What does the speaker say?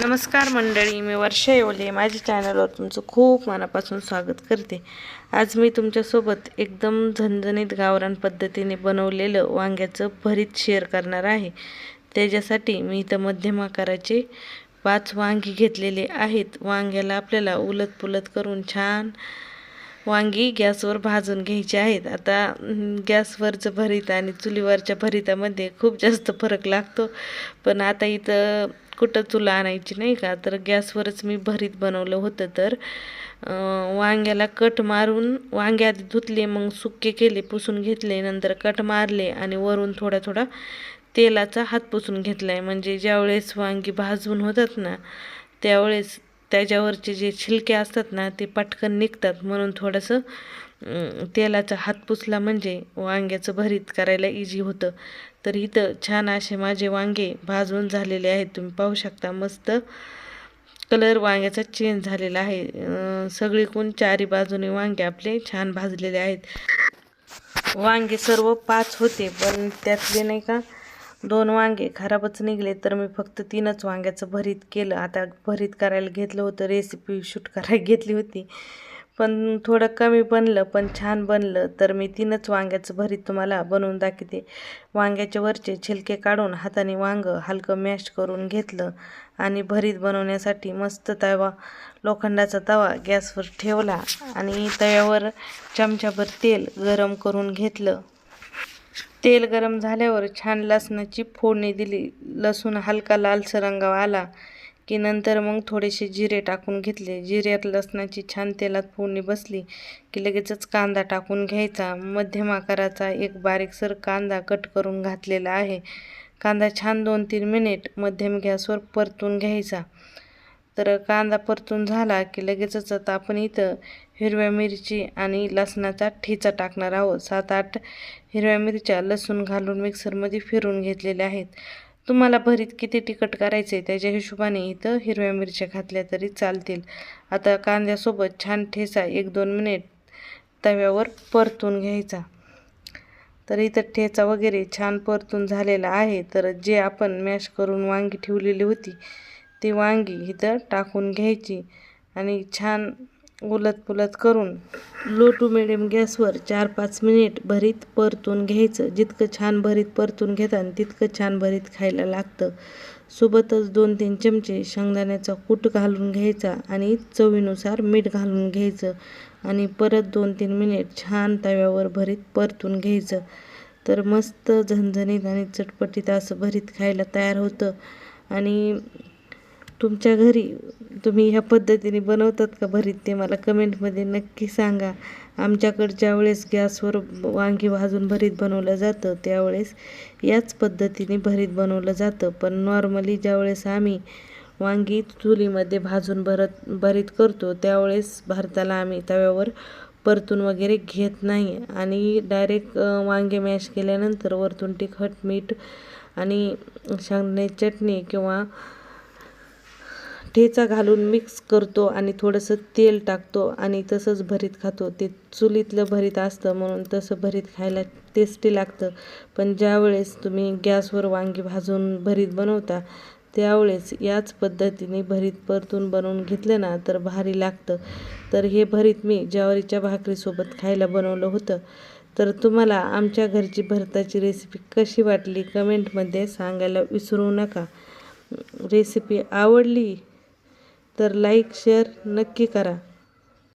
नमस्कार मंडळी मी वर्षा येवले. माझ्या चॅनलवर तुमचं खूप मनापासून स्वागत करते. आज मी तुमच्यासोबत एकदम झणझणीत गावरान पद्धतीने बनवलेलं वांग्याचं भरीत शेअर करणार आहे. त्याच्यासाठी मी इथं मध्यम आकाराचे पाच वांगी घेतलेले आहेत. वांग्याला आपल्याला उलत पुलत करून छान वांगी गॅसवर भाजून घ्यायची आहेत. आता गॅसवरचं भरीत आणि चुलीवरच्या भरितामध्ये खूप जास्त फरक लागतो. पण आता इथं कुठं चुला आणायची नाही का? तर गॅसवरच मी भरीत बनवलं होतं तर वांग्याला कट मारून वांगे आधी धुतले मग सुके केले पुसून घेतले नंतर कट मारले आणि वरून थोडा थोडा तेलाचा हात पुसून घेतला आहे म्हणजे ज्यावेळेस वांगी भाजून होतात ना त्यावेळेस त्याच्यावरचे जे छिलके असतात ना ते पटकन निघतात. म्हणून थोडंसं तेलाचा हात पुसला म्हणजे वांग्याचं भरीत करायला इझी होतं. तर इथं छान असे माझे वांगे भाजून झालेले आहेत. तुम्ही पाहू शकता मस्त कलर वांग्याचा चेंज झालेला आहे. सगळीकून चारी बाजूने वांगे आपले छान भाजलेले आहेत. वांगे सर्व पाच होते पण त्यातले नाही का दोन वांगे खराबच निघले तर मी फक्त तीनच वांग्याचं भरीत केलं. आता भरीत करायला घेतलं होतं रेसिपी शूट करायला घेतली होती. पण थोडं कमी बनलं पण छान बनलं. तर मी तीनच वांग्याचं भरीत तुम्हाला बनवून दाखवते. वांग्याच्या वरचे छिलके काढून हाताने वांगं हलकं मॅश करून घेतलं आणि भरीत बनवण्यासाठी मस्त तवा लोखंडाचा तवा गॅसवर ठेवला आणि तव्यावर चमच्याभर तेल गरम करून घेतलं. तेल गरम झाल्यावर छान लसणाची फोडणी दिली. लसूण हलका लालसर रंगावा आला की नंतर मग थोडेसे जिरे टाकून घेतले. जिऱ्यात लसणाची छान तेलात फोडणी बसली की लगेचच कांदा टाकून घ्यायचा. मध्यम आकाराचा एक बारीकसर कांदा कट करून घातलेला आहे. कांदा छान दोन तीन मिनिट मध्यम गॅसवर परतून घ्यायचा. तर कांदा परतून झाला की लगेचच आता आपण इथं हिरव्या मिरची आणि लसणाचा ठेचा टाकणार आहोत. सात आठ हिरव्या मिरच्या लसूण घालून मिक्सरमध्ये फिरून घेतलेल्या आहेत. तुम्हाला भरीत किती तिखट करायचे त्याच्या हिशोबाने इथं हिरव्या मिरच्या घातल्या तरी चालतील. आता कांद्यासोबत छान ठेचा एक दोन मिनिट तव्यावर परतून घ्यायचा. तर इथं ठेचा वगैरे छान परतून झालेला आहे. तर जे आपण मॅश करून वांगी ठेवलेली होती ती वांगी इथं टाकून घ्यायची आणि छान उलत पुलत करून लो टू मिडियम गॅसवर चार पाच मिनिट भरीत परतून घ्यायचं. जितकं छान भरीत परतून घेता तितकं छान भरीत खायला लागतं. सोबतच दोन तीन चमचे शेंगदाण्याचा कूट घालून घ्यायचा आणि चवीनुसार मीठ घालून घ्यायचं आणि परत दोन तीन मिनिट छान तव्यावर भरीत परतून घ्यायचं. तर मस्त झणझणीत आणि चटपटीत असं भरीत खायला तयार होतं. आणि तुमच्या घरी तुम्ही ह्या पद्धतीने बनवतात का भरीत ते मला कमेंटमध्ये नक्की सांगा. आमच्याकडं ज्यावेळेस गॅसवर वांगी भाजून भरीत बनवलं जातं त्यावेळेस याच पद्धतीने भरीत बनवलं जातं. पण नॉर्मली ज्यावेळेस आम्ही वांगी चुलीमध्ये भाजून भरत भरीत करतो त्यावेळेस भारताला आम्ही तव्यावर परतून वगैरे घेत नाही. आणि डायरेक्ट वांगे मॅश केल्यानंतर वरतून तिखट मीठ आणि शेंगदाण्याची चटणी किंवा ठेचा घालून मिक्स करतो आणि थोडंसं तेल टाकतो आणि तसंच भरीत खातो. ते चुलीतलं भरीत असतं म्हणून तसं भरीत खायला टेस्टी लागतं. पण ज्यावेळेस तुम्ही गॅसवर वांगी भाजून भरीत बनवता त्यावेळेस याच पद्धतीने भरीत परतून बनवून घेतलं ना तर भारी लागतं. तर हे भरीत मी ज्वारीच्या भाकरीसोबत खायला बनवलं होतं. तर तुम्हाला आमच्या घरची भरताची रेसिपी कशी वाटली कमेंटमध्ये सांगायला विसरू नका. रेसिपी आवडली तर लाईक शेअर नक्की करा.